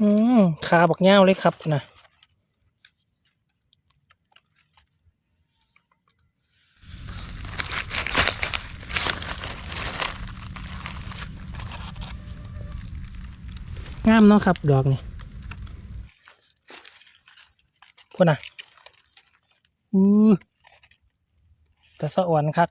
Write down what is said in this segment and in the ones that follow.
อืมขาบักเง่าวเลยครับนะงามเนาะครับ ดอกนี่พุ่นะอือแต่สะอ่อนครับ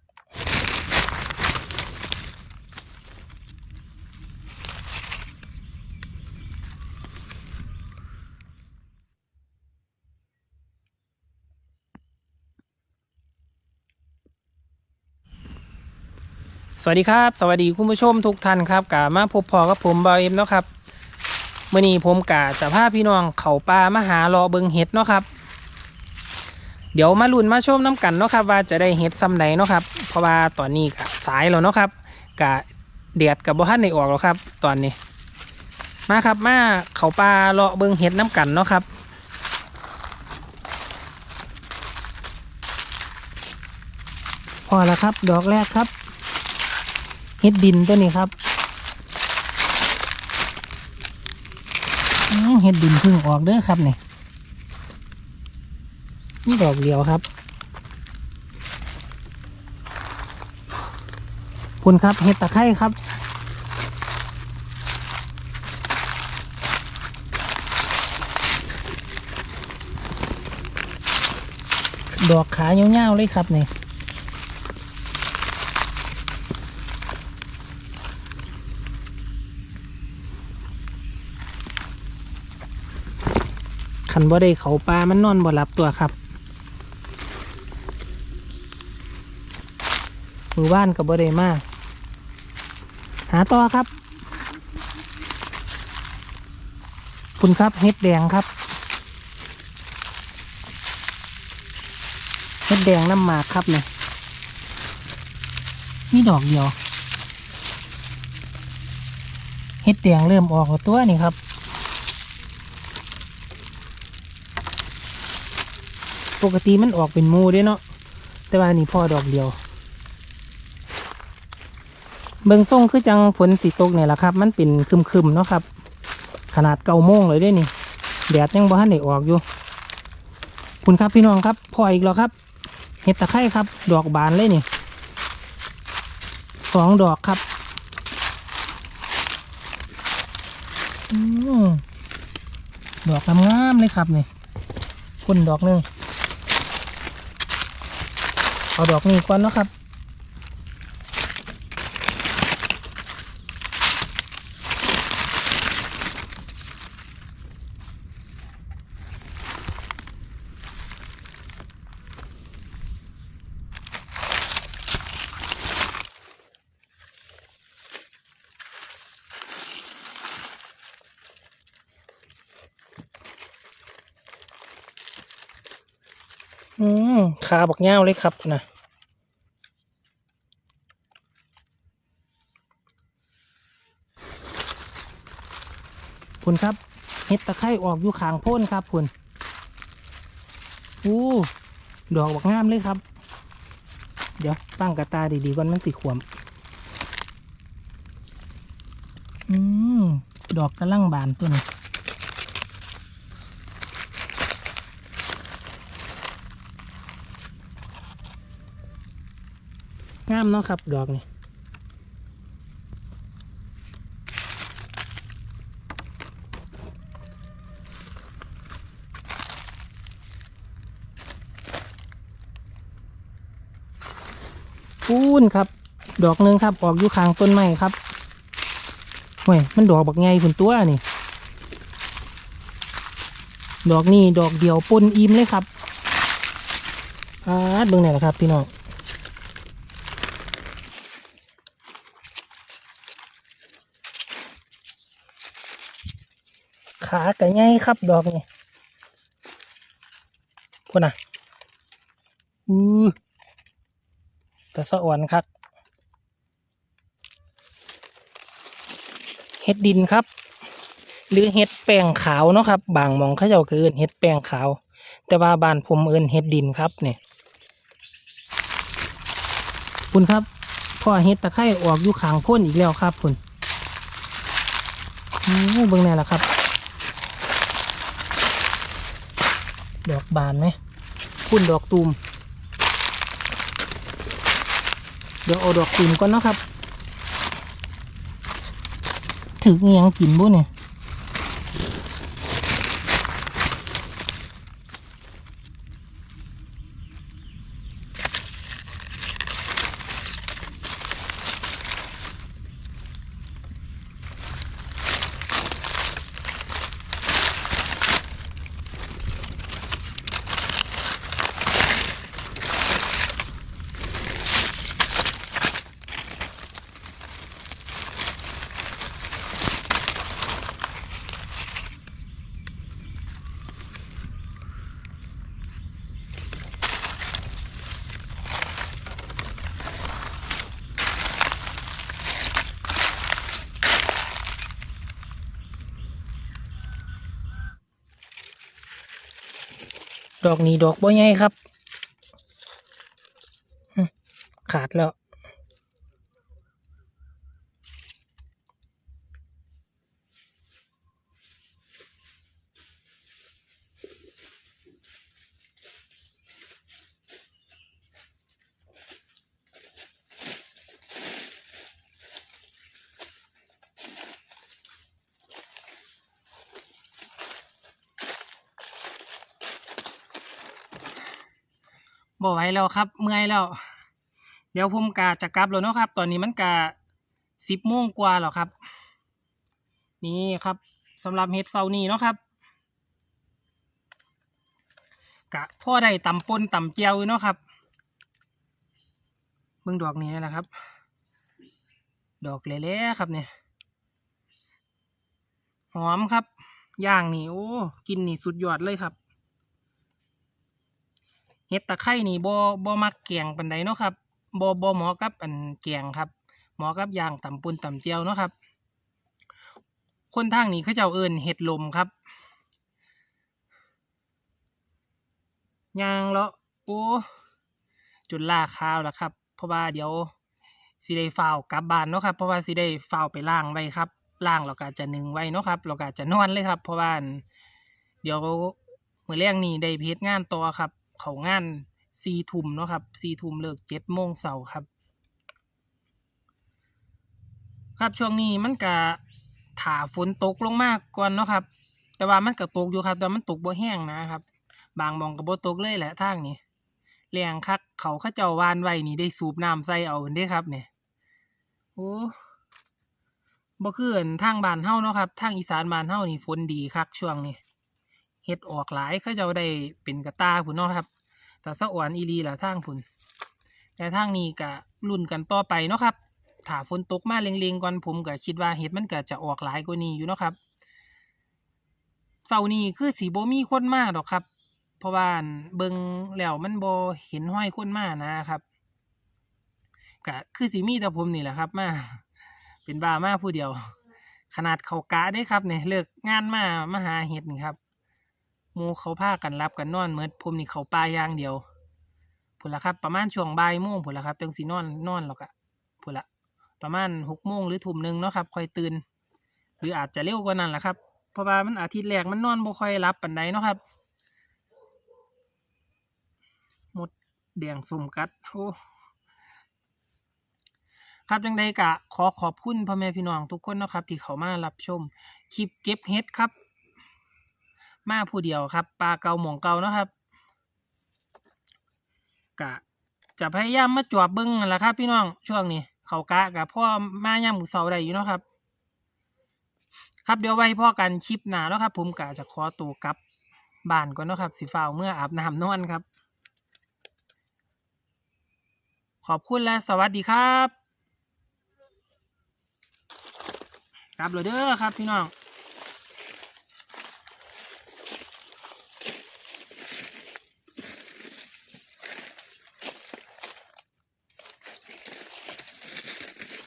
สวัสดีครับ สวัสดีคุณผู้ชมทุกท่านครับกามาพบพอกับผมบอยเอ็มเนาะครับเมื่อนี้ผมกาจะพาพี่น้องเขาป่ามาหารอเบิงเห็ดเนาะครับ เดี๋ยวมาลุ้นมาชมน้กันเนาะครับ ว่าจะได้เห็ดซ้ำไหนเนาะครับ เพราะว่าตอนนี้กะสายแล้วเนาะครับกะเดียดกับบ่ทันในออกแล้วครับ ตอนนี้ มาครับมาเขาป่ารอเบิงเห็ดน้กันเนาะครับพอแล้วครับ ดอกแรกครับ เฮ็ดดินตัวนี้ครับเฮ็ดดินพึ่งออกเด้อครับนี่นี่ดอกเดียวครับคุณครับเฮ็ดตะไคร้ครับดอกขาเงี้ยวๆเลยครับนี่ ขันบ่ได้เขาปลามันนอนบ่หลับตัวครับมือบ้านกับบ่ได้มาก หาต่อครับ คุณครับเฮ็ดแดงครับเฮ็ดแดงน้ำหมากครับเนี่ยนี่ดอกเดียวเฮ็ดแดงเริ่มออกตัวนี่ครับ ปกติมันออกเป็นมูด้เนาะแต่ว่านี่พอดอกเดียว เบิงส่งคือจังฝนสีตกเนี่ยแหละครับ มันเป็นคึมๆเนาะครับ ขนาดเก้าโมงเลยด้นี่แดดยังบ่ทันได้ออกอยู่คุณครับพี่น้องครับพออีกแล้วครับ เห็ดตะไคร้ครับ ดอกบานเลยนี่สองดอกครับอืดอกงามๆเลยครับนี่คุณดอกหนึ่ง เอาดอกนี้ก่อนเนาะครับ อืมขาบักเง่าเลยครับนะคุณครับเห็ดตะไคร่ออกอยู่ขางโพ้นครับคุณอู้ดอกบักงามเลยครับ เดี๋ยวตั้งกระตาดีๆก่อนมันสิขวม อืมดอกกระลังบานตัวนี้ งามเนาะครับดอกนี่ปูนครับ ดอกหนึ่งครับ ออกอยู่ข้างต้นไม้ครับเฮ้ยมันดอกบักไงคุณตัวนี่ ดอกนี่ดอกเดียวปนอิ่มเลยครับอาดเบิ่งไหนล่ะครับพี่น้อง ขากะไงครับดอกนี่พุ่นะอือแต่สะอ่อนครับเห็ดดินครับ หรือเห็ดแป้งขาวเนาะครับบางมองเขาเจ้าก็เอิ้นเห็ดแป้งขาว แต่ว่าบ้านผมเอิ้นเห็ดดินครับเนี่ยคุณครับพ่อเห็ดตะไคร่ออกอยู่ขางพ้นอีกแล้วครับคุณโอ้เบิ่งแน่ละครับ ดอกบานไหมพุ่นดอกตูม เดี๋ยวเอาดอกตูมก่อนนะครับ ถึงอิหยังกินบุเนี่ย ดอกนี้ดอกบ่ใหญ่ครับ ขาดแล้ว บ่ไหวแล้วครับ เมื่อยแล้ว เดี๋ยวผมกาจะกลับแล้วเนาะครับ ตอนนี้มันกาสิบโมงกว่าแล้วครับ นี่ครับสำหรับเฮ็ดเซานี้เนาะครับกะพ่อได้ตำปนตำเจียวอยู่เนาะครับเบิ่งดอกนี้นะครับ ดอกเล่ๆครับเนี่ยหอมครับย่างนี่โอ้กินนี่สุดยอดเลยครับ เห็ดตะไคร่นี่บ่บ่มักแกงปานใดเนาะครับบ่บ่เหมาะกับอันแกงครับเหมาะกับย่างตำปุนตำเจียวเนาะครับ คนทางนี้เขาเจ้าเอิ้นเห็ดลมครับย่างเลาะโอ้จุดลาข้าวแล้วครับ เพราะว่าเดี๋ยวสิได้ฝ้าวกลับบ้านเนาะครับ เพราะว่าสิได้ฝ้าวไปล้างไว้ครับล้างแล้วก็จะนึ่งไว้เนาะครับแล้วก็จะนอนเลยครับ เพราะว่าเดี๋ยวมือแรงนี้ได้เฮ็ดงานต่อครับ เขางานสี่ทุ่มเนาะครับสี่ทุ่มเลิกเจ็ดโมงเสาร์ครับ ครับช่วงนี้มันกะถาฝนตกลงมากก่อนเนาะครับ แต่ว่ามันก็ตกอยู่ครับ แต่มันตกบ่แห้งนะครับ บางมองก็บ่ตกเลยแหละทางนี้แรงคักเขาเขาเจ้าวานไว้นี่ได้สูบน้ำใส่เอาเด้ครับเนี่ยโอ้บ่คืออันทางบ้านเฮาเนาะครับ ทางอีสานบ้านเฮานี่ฝนดีคักช่วงนี้ เฮ็ดออกหลายเขาจ้าได้เป็นกระตาพุ่นเนาะครับ แต่สะอ่อนอีหลีล่ะทางพุ่นแต่ทางนี้ก็รุ่นกันต่อไปเนาะครับถ้าฝนตกมาเล็งๆก่อนผมก็คิดว่าเฮ็ดมันก็จะออกหลายกว่านี้อยู่เนาะครับเสานี้คือสีโบมีคนมากดอกครับ เพราะว่าเบิงแล้วมันโบเห็นห้อยคนมากนะครับก็คือสิมีแต่ผมนี่แหละครับมาเป็นบ้ามากผู้เดียว ขนาดเขากะได้ครับเนี่ยเลิกงานมามาหาเห็ดนี่ครับ มูเขาพากันรับกันนอนเมื่อผมนี่เขาปลาย่างเดียวผุนละครับ ประมาณช่วงบ่ายโมงผุนละครับจังสีนอนนอนหรอกอะผุนละประมาณหกโมงหรือทุ่มหนึ่งเนาะครับค่อยตื่น หรืออาจจะเร็วกว่านั้นแหละครับ เพราะว่ามันอาทิตย์แรกมันนอนบ่ค่อยรับปันใดเนาะครับหมดแดงสมกัดโอ้ครับจังใดกะขอขอบคุณพ่อแม่พี่น้องทุกคนเนาะครับ ที่เขามารับชมคลิปเก็บเฮ็ดครับ มาผู้เดียวครับ ปลาเกาหมองเกานะครับกะจะพยายามมาจวบบิ้งแหละครับ พี่น้องช่วงนี้เขากะกับพ่อมาย่ำมือเสาได้อยู่เนาะครับ ครับเดี๋ยวไว้พ่อกันคลิปหนาเนาะครับ ผมกะจะขอตัวกลับบ้านก่อนเนาะครับสิฟ้าเมื่ออาบน้ำนอนครับ ขอบคุณและสวัสดีครับกลับเลยเด้อครับพี่น้อง